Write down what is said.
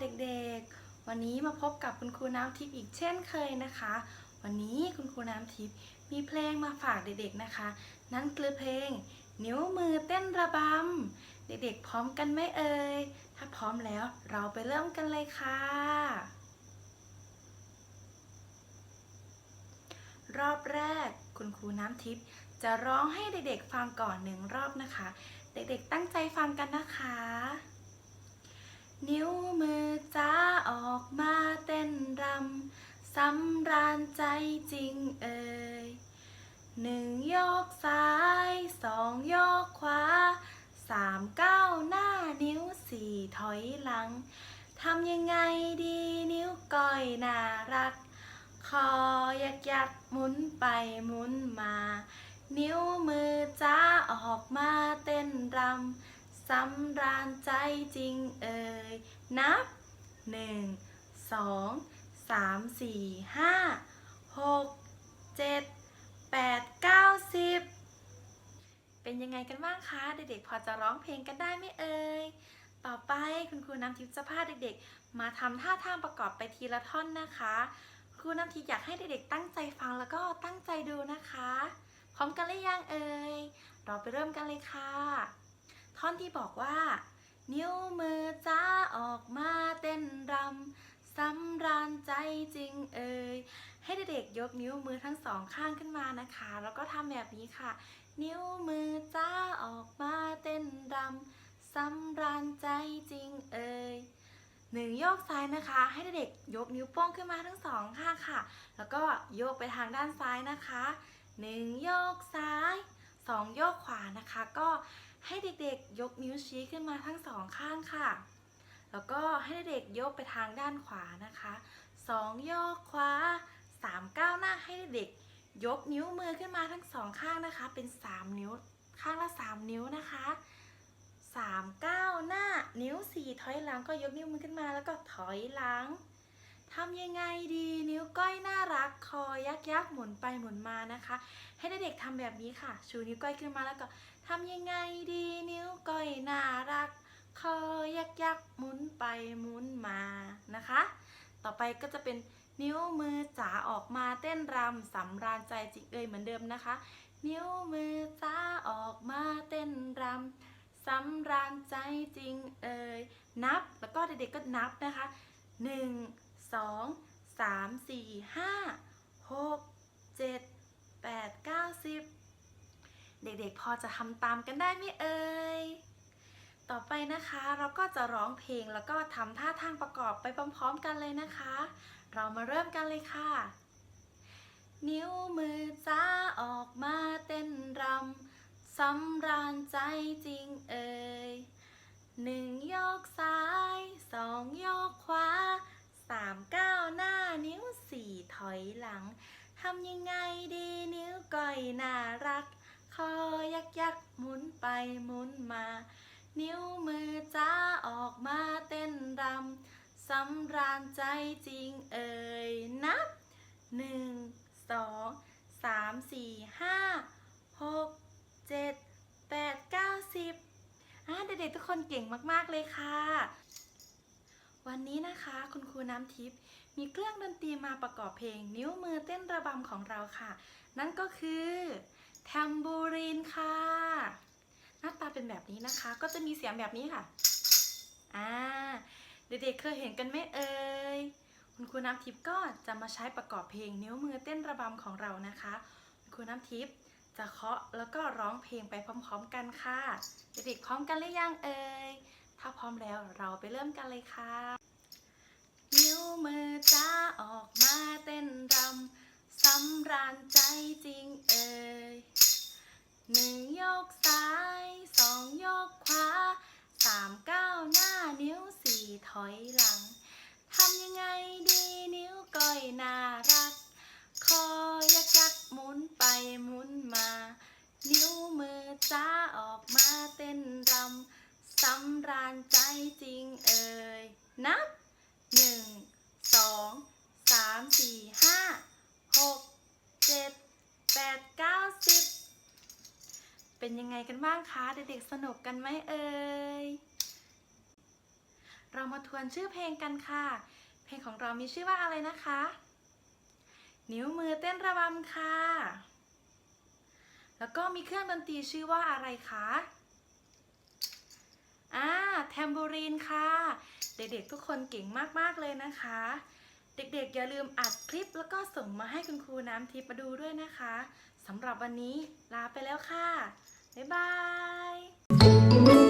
เด็กๆ วันนี้มาพบกับคุณครูน้ำทิพย์อีกเช่นเคยนะคะ วันนี้คุณครูน้ำทิพย์มีเพลงมาฝากเด็กๆนะคะ นั่นคือเพลง นิ้วมือเต้นระบำ เด็กๆ พร้อมกันไหมเอ่ย ถ้าพร้อมแล้วเราไปเริ่มกันเลยค่ะ รอบแรกคุณครูน้ำทิพย์จะร้องให้เด็กๆฟังก่อนหนึ่งรอบนะคะ เด็กๆตั้งใจฟังกันนะคะ นิ้วมือจ้าออกมาเต้นรำสำราญใจจริงเอ่ยหนึ่งโยกซ้ายสองโยกขวาสามก้าวหน้านิ้วสี่ถอยหลังทำยังไงดีนิ้วก้อยน่ารัก คอยักยักหมุนไปหมุนมา นิ้วมือจ้าออกมาเต้นรำ สำราญใจจริงเอ่ย นับหนึ่งสองสามสี่ห้าหกเจ็ดแปดเก้าสิบเป็นยังไงกันบ้างคะ เด็กๆ พอจะร้องเพลงกันได้ไหมเอ่ย ต่อไปคุณครูน้ำทิพย์จะพาเด็กๆ มาทำท่าทางประกอบไปทีละท่อนนะคะ ครูน้ำทิพย์อยากให้เด็กๆ ตั้งใจฟังแล้วก็ตั้งใจดูนะคะ พร้อมกันหรือยังเอ่ย เราไปเริ่มกันเลยค่ะ ท่อนที่บอกว่า นิ้วมือจ้าออกมาเต้นรำสำราญใจจริงเอ่ยให้เด็กๆยกนิ้วมือทั้งสองข้างขึ้นมานะคะ แล้วก็ทำแบบนี้ค่ะ นิ้วมือจ้าออกมาเต้นรำสำราญใจจริงเอ่ยหนึ่งโยกซ้ายนะคะ ให้เด็กๆยกนิ้วโป้งขึ้นมาทั้งสองข้างค่ะ แล้วก็โยกไปทางด้านซ้ายนะคะหนึ่งโยกซ้ายสองโยกขวานะคะ ก็ ให้เด็กๆ ยกนิ้วชี้ขึ้นมาทั้งสองข้างค่ะ แล้วก็ให้เด็กยกไปทางด้านขวานะคะสองโยกขวาสามก้าวหน้าให้เด็กยกนิ้วมือขึ้นมาทั้งสองข้างนะคะ เป็นสามนิ้วข้างละสามนิ้วนะคะสามก้าวหน้านิ้วสี่ถอยหลังก็ยกนิ้วมือขึ้นมาแล้วก็ถอยหลัง ทำยังไงดีนิ้วก้อยน่ารักคอยักยักหมุนไปหมุนมานะคะ ให้เด็กๆทำแบบนี้ค่ะ ชูนิ้วก้อยขึ้นมาแล้วก็ทำยังไงดีนิ้วก้อยน่ารักคอยักยักหมุนไปหมุนมานะคะ ต่อไปก็จะเป็นนิ้วมือจ๋าออกมาเต้นรำสำราญใจจริงเอ่ยเหมือนเดิมนะคะ นิ้วมือจ๋าออกมาเต้นรำสำราญใจจริงเอ่ยนับ แล้วก็เด็กๆก็นับนะคะหนึ่ง สองสามสี่ห้าหกเจ็ดแปดเก้าสิบเด็กๆพอจะทำตามกันได้ไหมเอ่ย ต่อไปนะคะเราก็จะร้องเพลงแล้วก็ทำท่าทางประกอบไปพร้อมๆกันเลยนะคะ เรามาเริ่มกันเลยค่ะ นิ้วมือจ้าออกมาเต้นรำสำราญใจจริงเอ่ยหนึ่งยกซ้าย หมุนมา นิ้วมือจ้าออกมาเต้นรำสำราญใจจริงเอ่ยนับหนึ่งสองสามสี่ห้าหกเจ็ดแปดเก้าสิบอะเด็กๆทุกคนเก่งมากๆเลยค่ะ วันนี้นะคะคุณครูน้ำทิพย์มีเครื่องดนตรีมาประกอบเพลงนิ้วมือเต้นระบำของเราค่ะ นั่นก็คือแทมบูรีนค่ะ หน้าตาเป็นแบบนี้นะคะ ก็จะมีเสียงแบบนี้ค่ะ อ่า เด็กๆเคยเห็นกันไหมเอ่ย คุณครูน้ำทิพย์ก็จะมาใช้ประกอบเพลงนิ้วมือเต้นระบำของเรานะคะ คุณครูน้ำทิพย์จะเคาะแล้วก็ร้องเพลงไปพร้อม ๆ กันค่ะ เด็กๆพร้อมกันหรือยังเอ่ย ถ้าพร้อมแล้วเราไปเริ่มกันเลยค่ะ นิ้วมือจ้าออกมาเต้นรำสำราญใจจริงเอ่ย หนึ่งยกซ้ายสองยกขวาสามก้าวหน้านิ้วสี่ถอยหลังทำยังไงดีนิ้วก้อยน่ารัก คอยักยักหมุนไปหมุนมา นิ้วมือจ้าออกมาเต้นรำสำราญใจจริงเอ่ยนับหนึ่งสองสามสี่ห้าหกเจ็ด เป็นยังไงกันบ้างคะ เด็กๆสนุกกันไหมเอ่ย เรามาทวนชื่อเพลงกันค่ะ เพลงของเรามีชื่อว่าอะไรนะคะ นิ้วมือเต้นระบำค่ะ แล้วก็มีเครื่องดนตรีชื่อว่าอะไรคะอ่าแทมโบรีนค่ะ เด็กๆทุกคนเก่งมากๆเลยนะคะ เด็กๆ อย่าลืมอัดคลิปแล้วก็ส่งมาให้คุณครูน้ำทิพย์มาดูด้วยนะคะสำหรับวันนี้ลาไปแล้วค่ะ บ๊ายบาย